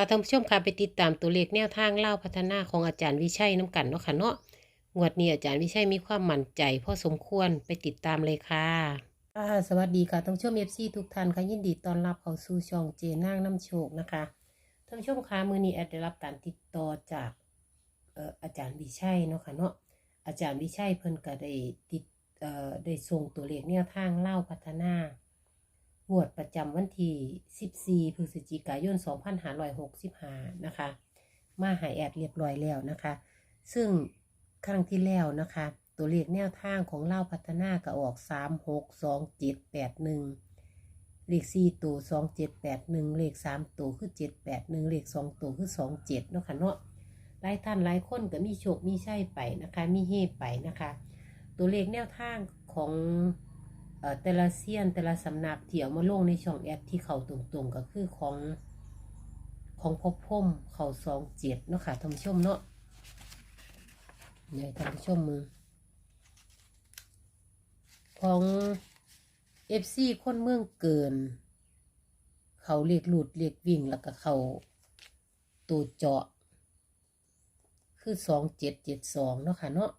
ค่ะท่านผู้ชมค่ะไปติดตามตัวเลขแนวทางเล่าพัฒนาของอาจารย์วิชัยน้ำกันเนาะค่ะเนาะงวดนี้อาจารย์วิชัยมีความมั่นใจพอสมควรไปติดตามเลยค่ะค่ะสวัสดีค่ะท่านผู้ชมเอฟซีทุกท่านค่ะยินดีต้อนรับเข้าสู่ช่องเจนางน้ำโชคนะคะท่านผู้ชมคะมือนี้แอดได้รับการติดต่อจากเอ่ออาจารย์วิชัยเนาะค่ะเนาะอาจารย์วิชัยเพิ่นก็ได้ติดเอ่อได้ส่งตัวเลขแนวทางเล่าพัฒนา งวดประจำวันที่ 14 พฤศจิกายน 2565 นะคะ มาหายแอดเรียบร้อยแล้วนะคะ ซึ่งครั้งที่แล้วนะคะ ตัวเลขแนวทางของเล่าพัฒนาก็ออก 3 6 2 7 8 1 เลข4ตัว 2 7 8 1 เลข3ตัวคือ 7 8 1 เลข2ตัวคือ 2 7 เนาะค่ะเนาะหลายท่านหลายคนก็มีโชคมีใช่ไปนะคะ มีเฮไปนะคะ ตัวเลขแนวทางของ แต่ละเซียนแต่ละสำนักเที่เอามาลงในช่องแอดที่เขาตรงๆก็คือของของพบพมเขาสองเจ็ดเนาะค่ะท่านผู้ชมเนาะเนี่ท่านผู้ชมมือ ของเอฟซีคนเมืองเกิน เขาเรียกหลุดเรียกวิ่งแล้วก็เขาตัวเจาะ คือสองเจ็ดเจ็ดสองเนาะค่ะเนาะ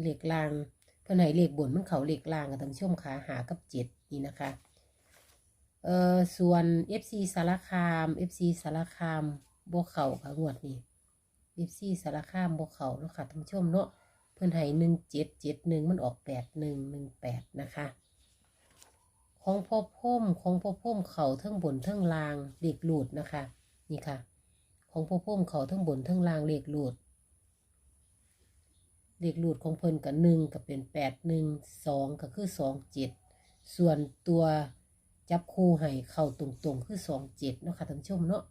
เลขล่าง เพื่อนให้เลขบนมันเขาเลขล่างกับท่านผู้ชมขาหากับเจ็ดนี่นะคะเอ่อส่วน FC สารคาม FC สารคามบวเขาค่ะงวดนี้ FC สารคามบวเขาเนาะค่ะท่านผู้ชมเนาะเพื่อนให้หนึ่งเจ็ดเจ็ดหนึ่งมันออกแปดหนึ่งหนึ่งแปดนะคะของพ่อพ่มของพ่อพ่มเขาทั้งบนทั้งล่างเลขหลุดนะคะ นี่ค่ะ ของพ่อพ่มเขาทั้งบนทั้งล่างเลขหลุด เลขหลุดของเพิ่นกับหนึ่งก็เป็นแปดหนึ่งสองก็คือสองเจ็ดส่วนตัวจับคู่ให้เข้าตรงๆคือสองเจ็ดเนาะค่ะท่านผู้ชมเนาะ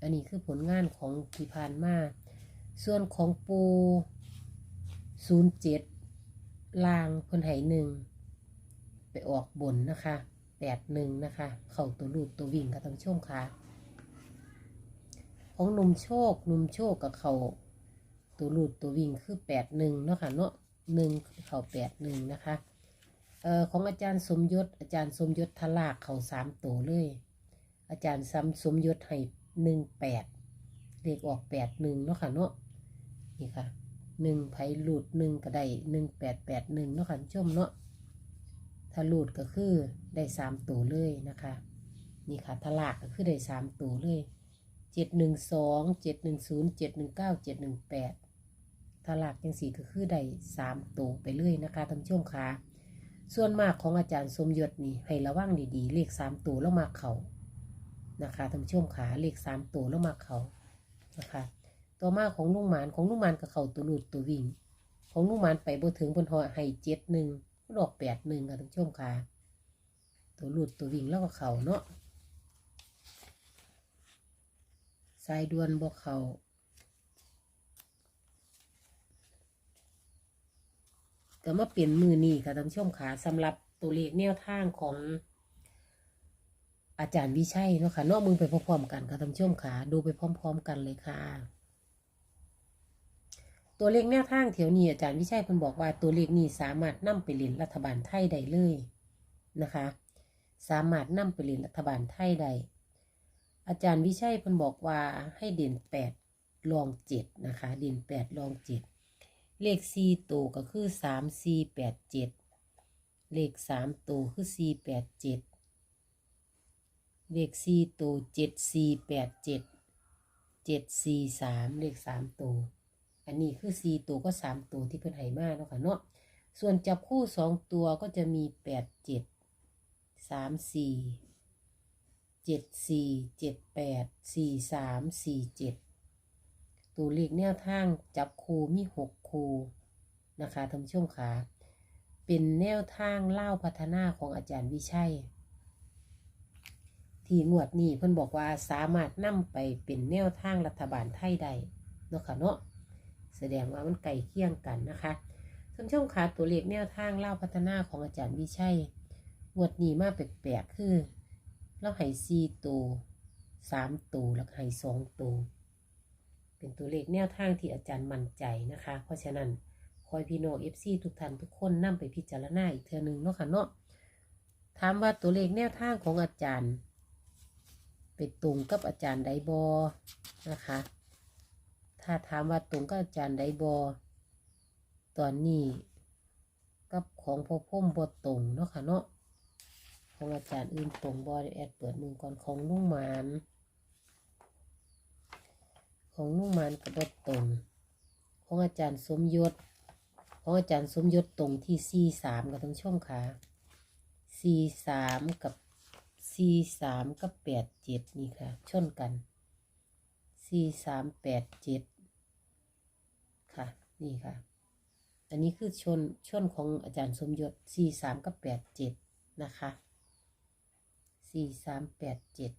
อันนี้คือผลงานของที่ผ่านมาส่วนของปูศูนย์เจ็ดลางเพิ่นให้หนึ่งไปออกบนนะคะแปดหนึ่งนะคะ เข้าตัวลูดตัววิ่งค่ะท่านผู้ชมค่ะ ของหนุ่มโชคหนุ่มโชคกับเข่า ตัวลูดตัววิ่งคือแปดหนึ่งเนาะค่ะเนาะหนึ่งเข่าแปดหนึ่งนะคะเอ่อของอาจารย์สมยศ อาจารย์สมยศทลากเข่าสามตัวเลย อาจารย์ซ้ำสมยศให้หนึ่งแปดเลขออกแปดหนึ่งเนาะค่ะเนาะนี่ค่ะหนึ่งไผ่ลูดหนึ่งก็ได้หนึ่งแปดแปดหนึ่งเนาะค่ะท่านผู้ชมเนาะถ้าลูดก็คือได้สามตัวเลยนะคะนี่ค่ะทลากก็คือได้สามตัวเลยเจ็ดหนึ่งสองเจ็ดหนึ่งศูนย์เจ็ดหนึ่งเก้าเจ็ดหนึ่งแปด ถ้าหลักยังสีก็คือได้สามตัวไปเลยนะคะท่านผู้ชมคะส่วนมากของอาจารย์สมยศนี่ให้ระวังดีๆ เลขสามตัวแล้วมาเขานะคะท่านผู้ชมค่ะเลขสามตัวแล้วมาเขานะคะต่อมากของลุงหมานของลุงหมานกับเขาตัวหลุดตัววิ่ง ของลุงหมานไปบ่ถึงบนหอให้เจ็ดหนึ่งก็ดอกแปดหนึ่งค่ะท่านผู้ชมค่ะตัวหลุดตัววิ่งแล้วก็เขาเนาะสายด่วนบอกเขา ก็มาเปลี่ยนมือนี่ค่ะท่านผู้ชมค่ะสำหรับตัวเลขแนวทางของอาจารย์วิชัยเนาะค่ะนอกมือไปพร้อมๆกันค่ะท่านผู้ชมค่ะดูไปพร้อม ๆ กันเลยค่ะ ตัวเลขแนวทางแถวนี้อาจารย์วิชัยเพิ่นบอกว่าตัวเลขนี้สามารถนำไปเล่นรัฐบาลไทยได้เลยนะคะ สามารถนำไปเล่นรัฐบาลไทยได้อาจารย์วิชัยเพิ่นบอกว่าให้เด่นแปดรองเจ็ดนะคะ เด่นแปดรองเจ็ด เลขสี่ตัวก็คือสามสี่แปดเจ็ดเลขสามตัวคือสี่แปดเจ็ดเลขสี่ตัวเจ็ดสี่แปดเจ็ดเจ็ดสี่สามเลขสามตัวอันนี้คือสี่ตัวก็สามตัวที่เพิ่นให้มาเนาะค่ะเนาะส่วนจับคู่สองตัวก็จะมีแปดเจ็ดสามสี่เจ็ดสี่เจ็ดแปดสี่สามสี่เจ็ดตัวเลขแนวทางจับคู่มีหก คูนะคะท่านผู้ชมค่ะเป็นแนวทางเล่าพัฒนาของอาจารย์วิชัย ที่งวดนี้เพิ่นบอกว่าสามารถนำไปเป็นแนวทางรัฐบาลไทยได้เนาะค่ะเนาะแสดงว่ามันไก่เคี่ยงกันนะคะท่านผู้ชมค่ะตัวเลขแนวทางเล่าพัฒนาของอาจารย์วิชัยงวดนี้มาแปลกๆคือเราให้สี่ตัวสามตัวแล้วให้สองตัว เป็นตัวเลขแนวทางที่อาจารย์มั่นใจนะคะ เพราะฉะนั้นคอยพี่น้องเอฟซีทุกท่านทุกคนนำไปพิจารณาอีกเทือหนึงเนาะค่ะเนาะถามว่าตัวเลขแนวทางของอาจารย์ไปตรงกับอาจารย์ไดบอนะคะ ถ้าถามว่าตรงกับอาจารย์ไดบอตอนนี้กับของพ่อพ่มบอตรงเนาะค่ะเนาะของอาจารย์อื่นตรงบอดแอดเปิดมือก่อนของลุงหมาน ของลุงหมานกับบตรงของอาจารย์สมยศของอาจารย์สมยศตรงที่ C สามกับทั้งช่องขา C สามกับ C สามกับแปดเจ็ดนี่ค่ะ ชนกัน C สามแปดเจ็ดค่ะ นี่ค่ะ อันนี้คือชนชนของอาจารย์สมยศ C สามกับแปดเจ็ดนะคะ C สามแปดเจ็ด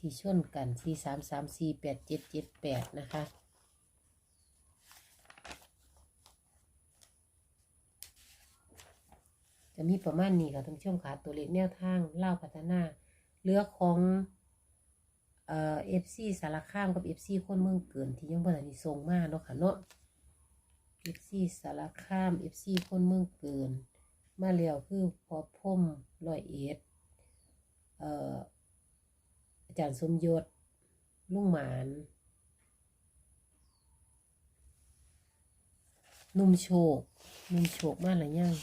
ที่ชนกัน C สามสาม C แปดเจ็ดเจ็ดแปดนะคะจะมีประมาณนี้ค่ะท่านผู้ชมค่ะตัวเลขแนวทางเล่าพัฒนาเรือกของเอ่อฟซีสารคามกับเอฟซีคนเมืองเกินที่ยังบ่ทันได้ส่งมาเนาะค่ะเนาะเอฟซีสารคามเอฟซีคนเมืองเกิน มาแล้วคือพอพ่มรอยเอ็ดเอ่อ อาจารย์สมยศลุงหมานนุ่มโชคนุ่มโชคมาหรือยัง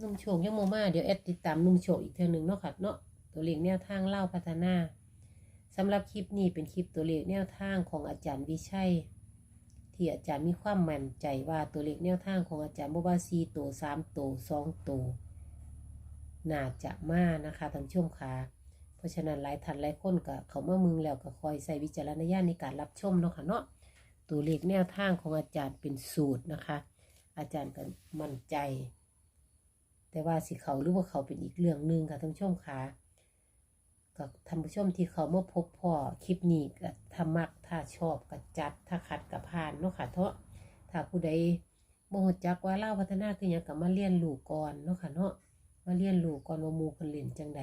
นุ่มโชคยังโมมาเดี๋ยวแอดติดตามนุ่มโชคอีกเท่านึงเนาะค่ะเนาะตัวเลขแนวทางเล่าพัฒนาสำหรับคลิปนี้เป็นคลิปตัวเลขแนวทางของอาจารย์วิชัย ที่อาจารย์มีความมั่นใจว่าตัวเลขแนวทางของอาจารย์บว่าซีตัวสามตัวสองตัวน่าจะมานะคะท่านผู้ชมค่ะเพราะฉะนั้นหลายท่านหลายคนก็เขาเมามึงแล้วก็คอยใส่วิจารณญาณในการรับชมเนาะค่ะเนาะตัวเลขแนวทางของอาจารย์เป็นสูตรนะคะ อาจารย์ก็มั่นใจ แต่ว่าสิเขาหรือว่าเขาเป็นอีกเรื่องหนึ่งค่ะท่านผู้ชมค่ะ ก็ท่านผู้ชมที่เขามาพบพ่อคลิปนี้ก็ถ้ามักถ้าชอบก็จัดถ้าขัดก็ผ่านเนาะค่ะเถอะถ้าผู้ใดบ่ฮู้จักว่าเล่าพัฒนาคือหยังก็มาเรียนรู้ก่อนเนาะค่ะเนาะมาเรียนรู้ก่อนว่าหมู่เพิ่นเล่นจังใด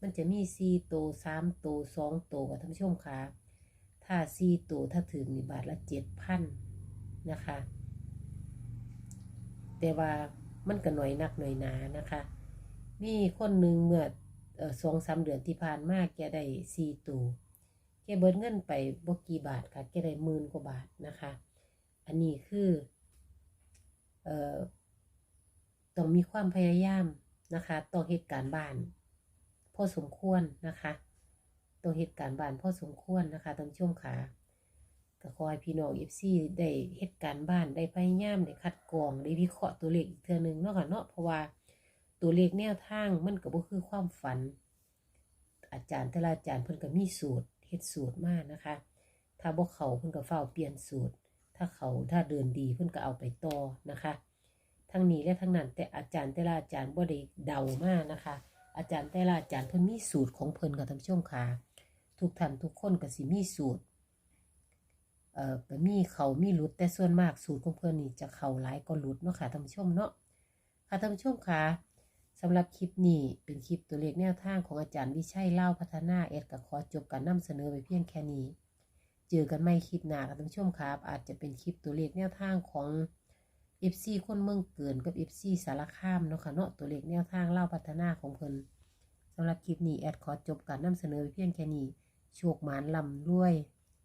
มันจะมี4ตัว3ตัว2ตัวค่ะท่านผู้ชมค่ะถ้า4ตัวถ้าถึงนี่บาทละ7,000นะคะ แต่ว่ามันก็หน่อยนักหน่อยหนานะคะ มีคนหนึ่งเมื่อ สองสามเดือนที่ผ่านมาแกได้สี่ตูแกเบิดเงินไปบกี่บาทค่ะแกได้หมื่นกว่าบาทนะคะ อันนี้คือเอ่อต้องมีความพยายามนะคะต้องเหตุการณ์บ้านพอสมควรนะคะต้องเหตุการณ์บ้านพอสมควรนะคะท่านผู้ชมค่ะก็ขอให้พี่น้องเอฟซีได้เหตุการณ์บ้านได้พยายามได้คัดกรองได้วิเคราะห์ตัวเลขอีกเทื่อนึงเนาะค่ะเนาะเพราะว่า ตัวเลขแนวทางมันก็บ่คือความฝัน อาจารย์แต่ละอาจารย์เพิ่นก็มีสูตรเฮ็ดสูตรมากนะคะ ถ้าบ่เขาเพิ่นก็เฝ้าเปลี่ยนสูตร ถ้าเขาถ้าเดินดีเพิ่นก็เอาไปต่อนะคะ ทั้งนี้และทั้งนั้นแต่อาจารย์แต่ละอาจารย์บ่ได้เดามากนะคะ อาจารย์แต่ละอาจารย์เพิ่นมีสูตรของเพิ่นค่ะท่านผู้ชมค่ะทุกท่านทุกคนก็สิมีสูตรเอ่อก็มีเขามีหลุดแต่ส่วนมากสูตรของเพื่อนนี่จะเขาหลายก็หลุดเนาะค่ะท่านผู้ชมเนาะค่ะท่านผู้ชมค่ะ สำหรับคลิปนี้เป็นคลิปตัวเลขแนวทางของอาจารย์วิชัยเล่าพัฒนาเอ็ดก็ขอจบการนำเสนอไปเพียงแค่นี้ เจอกันไม่คลิปหน้าค่ะท่านผู้ชมครับ อาจจะเป็นคลิปตัวเลขแนวทางของ FC คนเมืองเกินกับ FC สารคามเนาะค่ะเนาะตัวเลขแนวทางเล่าพัฒนาของเพิ่นสำหรับคลิปนี้แอดขอจบการนำเสนอไปเพียงแค่นี้โชคหมานลำรวย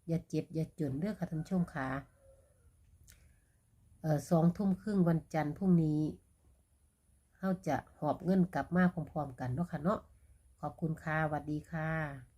อย่าเจ็บอย่าจนเด้อค่ะท่านผู้ชมค่ะเอ่อสองทุ่มครึ่งวันจันทร์พรุ่งนี้ เราจะหอบเงินกลับมาพร้อมๆกันเนาะค่ะเนาะขอบคุณค่ะสวัสดีค่ะ